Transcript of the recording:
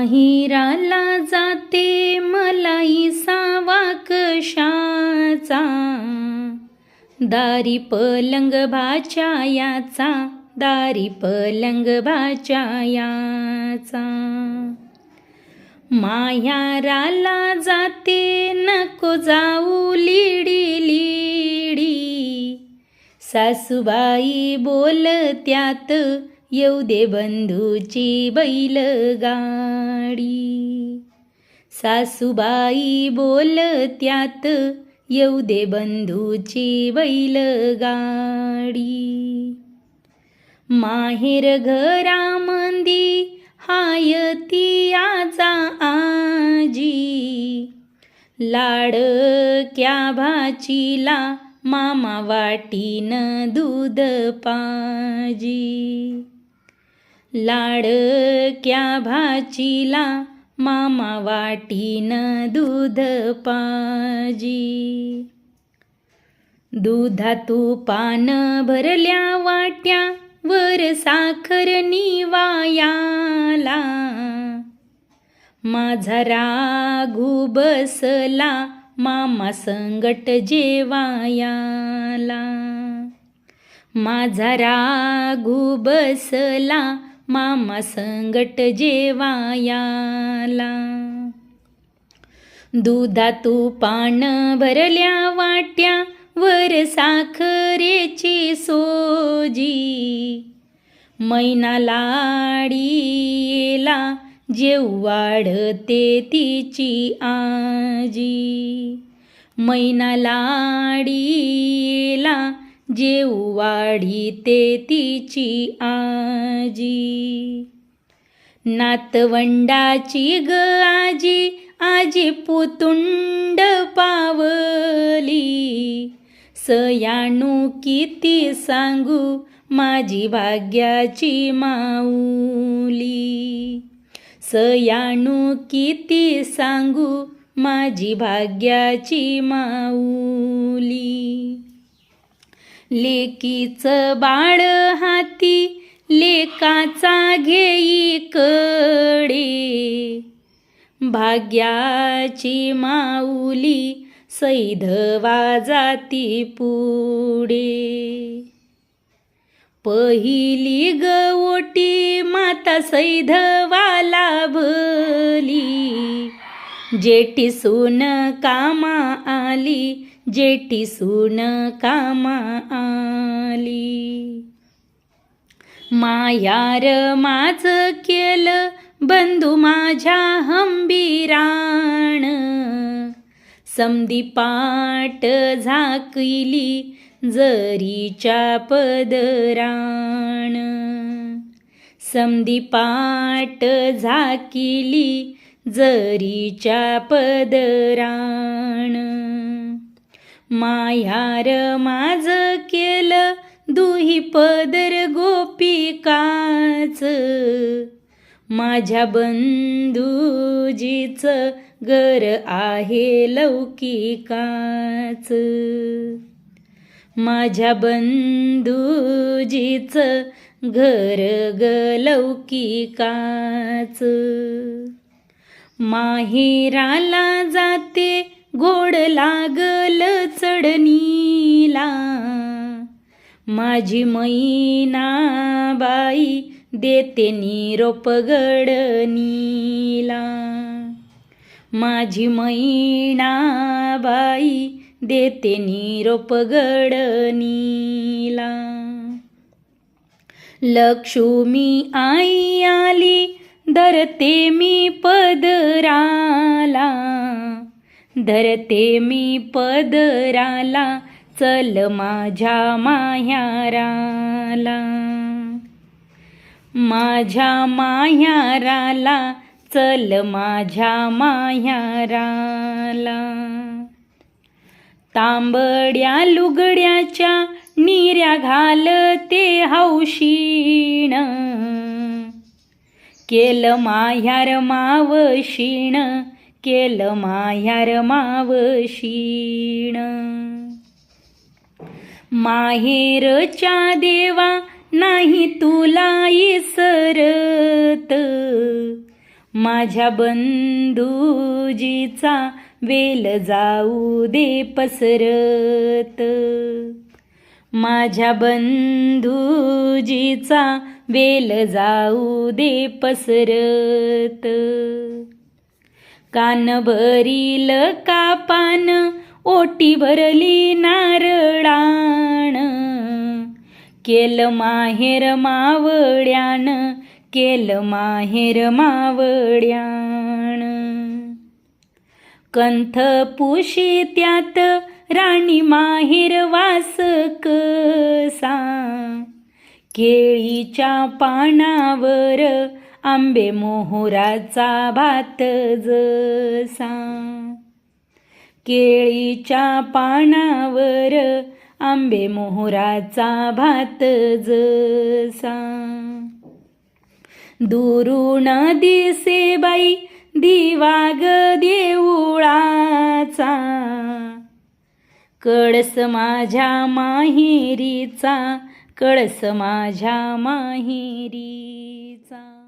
माहिराला जाते मलाई सावा कशाचा? दारी पलंग भाच्यायाचा दारी पलंग भाच्यायाचा मायाराला जाते नको जाऊ लिडी लिडी. सासूबाई बोलत्यात येऊ दे बंधूची बैलगाडी. सासूबाई बोलत्यात येऊ दे बंधूची बैलगाडी. माहेर घरामंदी हाय ती आजा. आजी लाडक्या भाचीला मामा वाटीन दूध पाजी. लाडक्या भाचीला मामा वाटीन दूध पाजी. दुधा तुपान भरल्या वाट्या वर साखर निवायाला. माझा राघू बसला मामा संगट जेवायाला. माझा राघू बसला मामा संगट जेवायाला. दुधा तुपान भरल्या वाट्या वर साखरेची सोजी. मैना लाडीला जेव वाढते तिची आजी. मैना लाडीला जेव वाढीते तिची आजी. नातवंडाची ग आजी आजी पुतुंड पावली. सयाणू किती सांगू माझी भाग्याची माऊली. सयाणू किती सांगू माझी भाग्याची माऊली. लेकीचं बाळ हाती लेकाचा घेई कडे भाग्याची माऊली सैधवा जाती पुढे. पहिली गवोटी माता सैधवाला भली जेटी सून कामा आली जेटी सून कामा आली. मायार माझ केलं बंधू माझ्या हंबीराण. समदी पाट झाकली जरीच्या पदराण. समदी पाट झाकिली जरीच्या पदराण. मायार माझ केलं दुही पदर गोपिकाच. माझ्या बंधूजीच घर आहे लौकिकाच. माझ्या बंधूजीच घर ग लौकिकाच. माहेराला जाते गोड लागल चढणीला. माझी मैना बाई देते निरोप गडनीला माझी मैनाबाई देते निरोप गडनीला लक्ष्मी आई आली धरते मी पदराला. धरते मी पदराला चल माझ्या माह्याराला. माझ्या माह्याराला चल माझ्या माह्याराला. तांबड्या लुगड्याच्या निऱ्या घालते हौशीण. केलं माह्यार मावशीण केलं माह्यार मावशीण. माहेरच्या देवा नाही तुला इसरत. माझ्या बंधूजीचा वेल जाऊ दे पसरत. माझ्या बंधूजीचा वेल जाऊ दे पसरत. कान भरील कापान ओटी भरली नारळाण केल माहेर मावड्यान केल माहेर मावड्याण कंथ पुशी त्यात राणी माहेर वास कसा केळीच्या पानावर आंबे मोहराचा भात जसा. केळीच्या पानावर आंबे मोहराचा भात जसा. दुरून दिसे बाई दिवाग देऊळाचा. कळस माझ्या माहेरीचा कळस माझ्या माहेरीचा.